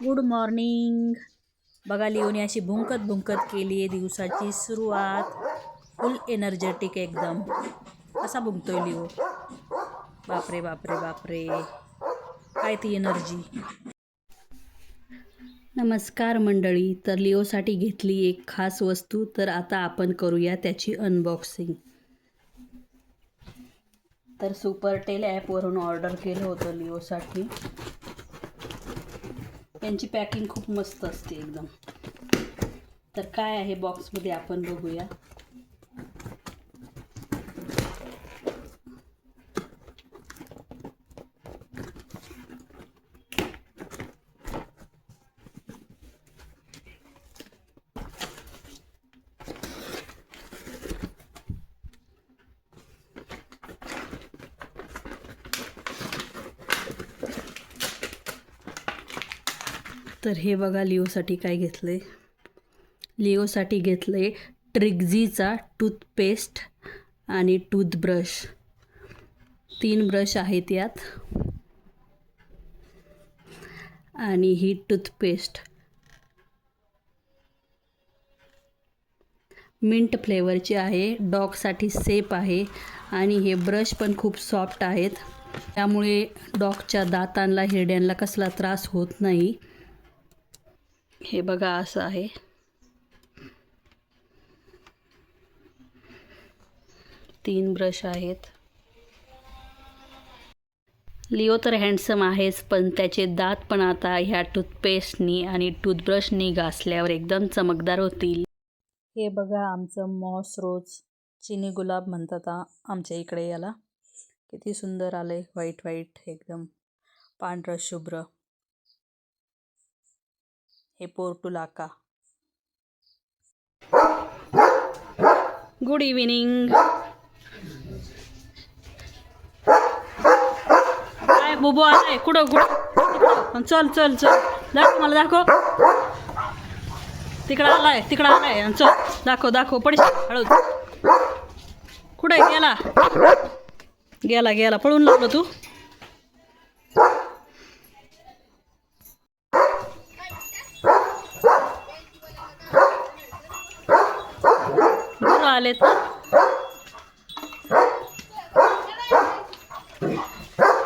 Good morning. बघा Leone अशी भुंकत भुंकत केली आहे दिवसाची सुरुवात. फुल एनर्जेटिक एकदम. कसा भुंकतोय लिओ? बापरे बापरे बापरे. काय ती एनर्जी? नमस्कार मंडळी. तर लिओसाठी घेतली एक खास वस्तू तर आता आपण करूया त्याची अनबॉक्सिंग तर सुपरटेल ॲपवरून ऑर्डर केलं होतं लिओसाठी. त्यांची पॅकिंग खूप मस्त असते एकदम. तर काय आहे बॉक्समध्ये आपण बघूया. तर हे बघा लिओसाठी काय घेतलं आहे लिओसाठी घेतलं आहे ट्रिक्झीचा टूथपेस्ट आणि टूथब्रश. तीन ब्रश आहेत यात. आणि ही टूथपेस्ट. मिंट फ्लेवरची आहे डॉगसाठी सेप आहे आणि हे ब्रश पण खूप सॉफ्ट आहेत. त्यामुळे डॉगच्या दातांना हिरड्यांना कसला त्रास होत नाही. हे बघा असं आहे. तीन ब्रश आहेत. लिओ तर हँडसम आहेच पण त्याचे दात पण आता ह्या टूथपेस्टनी आणि टूथब्रशनी घासल्यावर एकदम चमकदार होतील. हे बघा आमचं मॉस रोज चिनी गुलाब म्हणतात आमच्या इकडे याला. किती सुंदर आलं आहे व्हाईट व्हाईट एकदम पांढरं शुभ्र. हे पोर्टुलाका गुड इव्हिनिंग काय बुबू आलाय? कुठं कुठं? चल चल चल. दाखव मला दाखव. तिकडं आलाय तिकडं आलाय. चल. दाखव दाखव. पडश हळू कुठे गेला. गेला गेला. पळून लागलो तू? आलेत.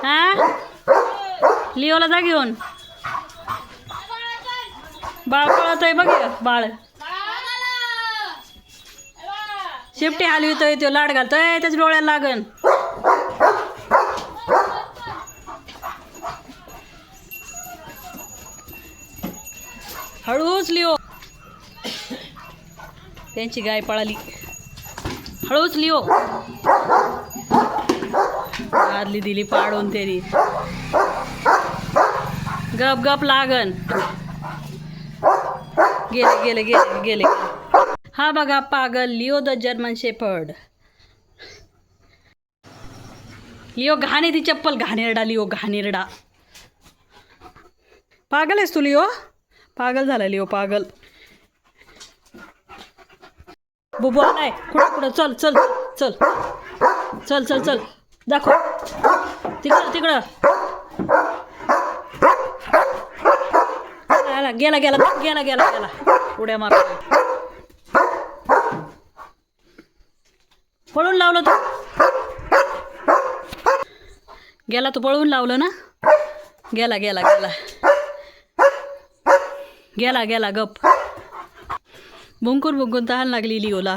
हा? लिओला जा घेऊन. बाळ पळतोय बघ बाळ. शेपटी हलवितोय तो लाड घालतोय त्याच्या डोळ्याला लागन. हळूच लिओ. त्यांची गाय पळाली. हळूच लिओ आदली दिली पाडून तेरी. गप गप लागन. गेले गेले गेले गेले. हा बघा पागल Leo the German shepherd. Leo घाणे ती चप्पल घाणेरडा लिओ घाणेरडा. पागल आहेस तू लिओ पागल झाला लिओ पागल. बुबू आलाय कुठं कुठं चल चल चल. चल चल चल. दाखव. तिकडं तिकडं. आला गेला गेला गेला गेला गेला. उड्या मार पळून लावलं तू गेला तू पळून लावलं ना? गेला गेला गेला. गेला गेला गप. बोंकून भुंकून तहान लागली लिओला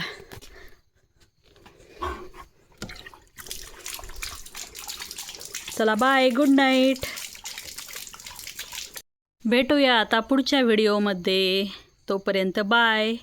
चला बाय गुड नाईट भेटूया आता पुढच्या व्हिडिओमध्ये तोपर्यंत बाय